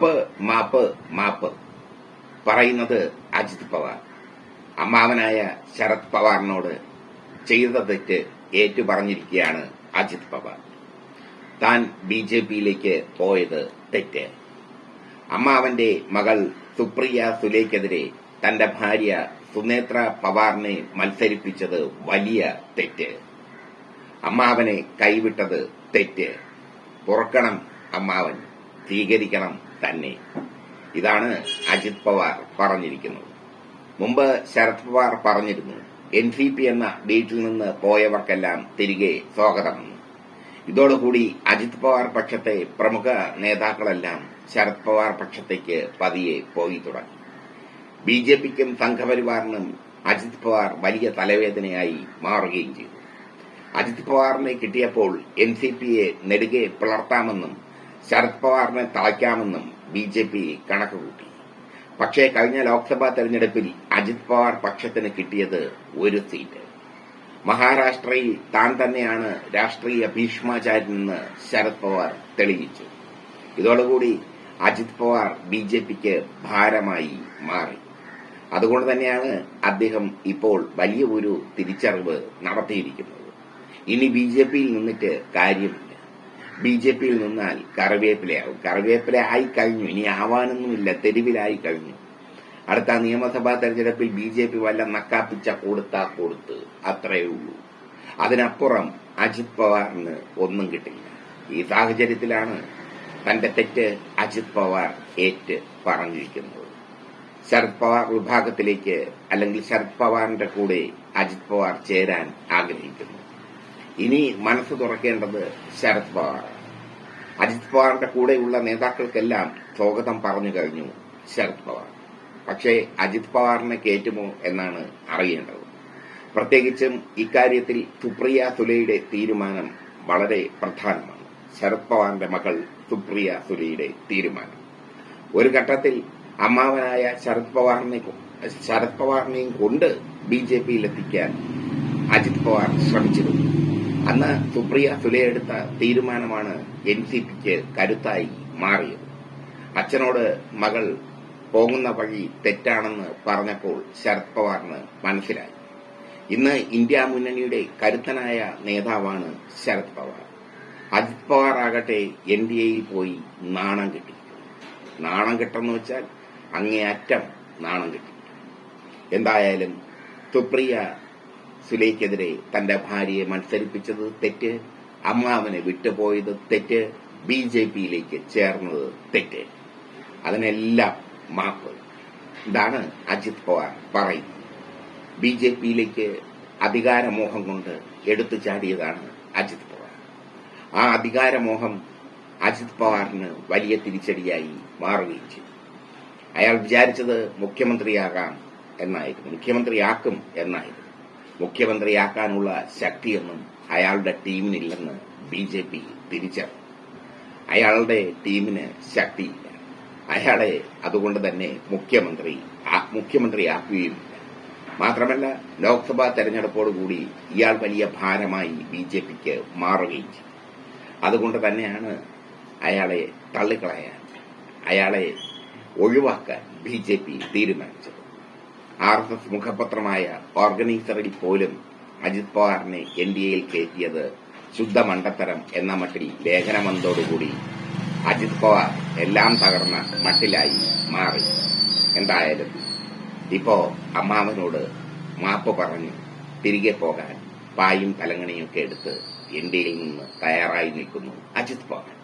മാപ്പ് മാപ്പ് മാപ്പ്. പറയുന്നത് അജിത് പവാർ. അമ്മാവനായ ശരത് പവാറിനോട് ചെയ്ത തെറ്റ് ഏറ്റുപറഞ്ഞിരിക്കുകയാണ് അജിത് പവാർ. താൻ ബി ജെ പിയിലേക്ക് പോയത് തെറ്റ്. അമ്മാവന്റെ മകൾ സുപ്രിയ സുലേക്കെതിരെ തന്റെ ഭാര്യ സുനേത്ര പവാറിനെ മത്സരിപ്പിച്ചത് വലിയ തെറ്റ്. അമ്മാവനെ കൈവിട്ടത് തെറ്റ്. പുറക്കണം അമ്മാവൻ. സ്വീകരിക്കണം തന്നെ. ഇതാണ് അജിത് പവാർ പറഞ്ഞിരിക്കുന്നത്. മുമ്പ് ശരത് പവാർ പറഞ്ഞിരുന്നു എൻ സി പി എന്ന വീട്ടിൽ നിന്ന് പോയവർക്കെല്ലാം തിരികെ സ്വാഗതമെന്ന് ഇതോടുകൂടി അജിത് പവാർ പക്ഷത്തെ പ്രമുഖ നേതാക്കളെല്ലാം ശരത് പവാർ പക്ഷത്തേക്ക് പതിയെ പോയി തുടങ്ങി. ബി ജെ പിക്കും സംഘപരിവാറിനും അജിത് പവാർ വലിയ തലവേദനയായി മാറുകയും ചെയ്തു. അജിത് പവാറിനെ കിട്ടിയപ്പോൾ എൻ സി പിയെ നെടുകെ പിളർത്താമെന്നും ശരത് പവാറിനെ തളയ്ക്കാമെന്നും ബി ജെ പി കണക്കുകൂട്ടി പക്ഷേ കഴിഞ്ഞ ലോക്സഭാ തെരഞ്ഞെടുപ്പിൽ അജിത് പവാർ പക്ഷത്തിന് കിട്ടിയത് ഒരു സീറ്റ്. മഹാരാഷ്ട്രയിൽ താൻ തന്നെയാണ് രാഷ്ട്രീയ ഭീഷ്മാചാര്യനെന്ന് ശരത് പവാർ തെളിയിച്ചു. ഇതോടുകൂടി അജിത് പവാർ ബി ജെ പിക്ക് ഭാരമായി മാറി. അതുകൊണ്ട് തന്നെയാണ് അദ്ദേഹം ഇപ്പോൾ വലിയ ഒരു തിരിച്ചറിവ് നടത്തിയിരിക്കുന്നത്. ഇനി ബി ജെ പിയിൽ നിന്നിട്ട് കാര്യമില്ല ബി ജെ പിയിൽ നിന്നാൽ കറിവേപ്പിലയാവും കറിവേപ്പില ആയി കഴിഞ്ഞു. ഇനി ആവാനൊന്നുമില്ല. തെരുവിലായി കഴിഞ്ഞു. അടുത്ത നിയമസഭാ തെരഞ്ഞെടുപ്പിൽ ബി ജെ പി വല്ല നക്കാപ്പിച്ച കൊടുത്താ കൊടുത്ത്. അത്രയേ ഉള്ളൂ. അതിനപ്പുറം അജിത് പവാറിന് ഒന്നും കിട്ടില്ല. ഈ സാഹചര്യത്തിലാണ് തന്റെ തെറ്റ് അജിത് പവാർ ഏറ്റ് പറഞ്ഞിരിക്കുന്നത്. ശരത് പവാർ വിഭാഗത്തിലേക്ക് അല്ലെങ്കിൽ ശരത് പവാറിന്റെ കൂടെ അജിത് പവാർ ചേരാൻ ആഗ്രഹിക്കുന്നു. ഇനി മനസ്സ് തുറക്കേണ്ടത് ശരത് പവാറാണ് അജിത് പവാറിന്റെ കൂടെയുള്ള നേതാക്കൾക്കെല്ലാം സ്വാഗതം പറഞ്ഞു കഴിഞ്ഞു ശരത് പവാർ. പക്ഷേ അജിത് പവാറിനെ കയറ്റുമോ എന്നാണ് അറിയേണ്ടത്. പ്രത്യേകിച്ചും ഇക്കാര്യത്തിൽ സുപ്രിയ സുലയുടെ തീരുമാനം വളരെ പ്രധാനമാണ്. ശരത് പവാറിന്റെ മകൾ സുപ്രിയ സുലയുടെ തീരുമാനം. ഒരു ഘട്ടത്തിൽ അമ്മാവനായ ശരത് പവാറിനെ ശരത് പവാറിനെയും കൊണ്ട് ബി ജെ പിയിലെത്തിക്കാൻ അജിത് പവാർ ശ്രമിച്ചിരുന്നു. അന്ന് സുപ്രിയ സുലെ എടുത്ത തീരുമാനമാണ് എൻ സി പിക്ക് കരുത്തായി മാറിയത്. അച്ഛനോട് മകൾ പോകുന്ന വഴി തെറ്റാണെന്ന് പറഞ്ഞപ്പോൾ ശരത് പവാറിന് മനസ്സിലായി. ഇന്ന് ഇന്ത്യ മുന്നണിയുടെ കരുത്തനായ നേതാവാണ് ശരത് പവാർ. അജിത് പവാർ ആകട്ടെ എൻ ഡി എയിൽ പോയി നാണം കിട്ടി നാണം കിട്ടെന്ന് വെച്ചാൽ അങ്ങേയറ്റം നാണം കിട്ടി എന്തായാലും സുപ്രിയ സുലൈക്കെതിരെ തന്റെ ഭാര്യയെ മത്സരിപ്പിച്ചത് തെറ്റ് അമ്മാവനെ വിട്ടുപോയത് തെറ്റ് ബി ജെ പിയിലേക്ക് ചേർന്നത് തെറ്റ്. അതിനെല്ലാം മാപ്പ്. ഇതാണ് അജിത് പവാർ പറയുന്നത്. ബി ജെ പിയിലേക്ക് അധികാരമോഹം കൊണ്ട് എടുത്തു ചാടിയതാണ് അജിത് പവാർ. ആ അധികാരമോഹം അജിത് പവാറിന് വലിയ തിരിച്ചടിയായി മാറുകയും ചെയ്തു. അയാൾ വിചാരിച്ചത് മുഖ്യമന്ത്രിയാകാം എന്നായിരുന്നു. മുഖ്യമന്ത്രിയാക്കും എന്നായിരുന്നു. മുഖ്യമന്ത്രിയാക്കാനുള്ള ശക്തിയൊന്നും അയാളുടെ ടീമിനില്ലെന്ന് ബി ജെ പി തിരിച്ചറിഞ്ഞു. അയാളുടെ ടീമിന് ശക്തിയില്ല. അയാളെ അതുകൊണ്ട് തന്നെ മുഖ്യമന്ത്രി മുഖ്യമന്ത്രിയാക്കുകയുമില്ല. മാത്രമല്ല ലോക്സഭാ തെരഞ്ഞെടുപ്പോടുകൂടി ഇയാൾ വലിയ ഭാരമായി ബി ജെ പിക്ക് മാറുകയും ചെയ്തു. അതുകൊണ്ട് തന്നെയാണ് അയാളെ തള്ളിക്കളയാൻ അയാളെ ഒഴിവാക്കാൻ ബി ജെ പി തീരുമാനിച്ചത്. ആർ എസ് എസ് മുഖപത്രമായ ഓർഗനൈസറിൽ പോലും അജിത് പവാറിനെ എൻ ഡി എയിൽ കയറ്റിയത് ശുദ്ധ മണ്ടത്തരം എന്ന മട്ടിൽ ലേഖനമന്തോടുകൂടി അജിത് പവാർ എല്ലാം തകർന്ന മട്ടിലായി മാറി. എന്തായാലും ഇപ്പോ അമ്മാവനോട് മാപ്പ് പറഞ്ഞ് തിരികെ പോകാൻ പായും തലങ്ങണിയൊക്കെ എടുത്ത് എൻ ഡിയിൽ നിന്ന് തയ്യാറായി നിൽക്കുന്നു അജിത് പവാർ.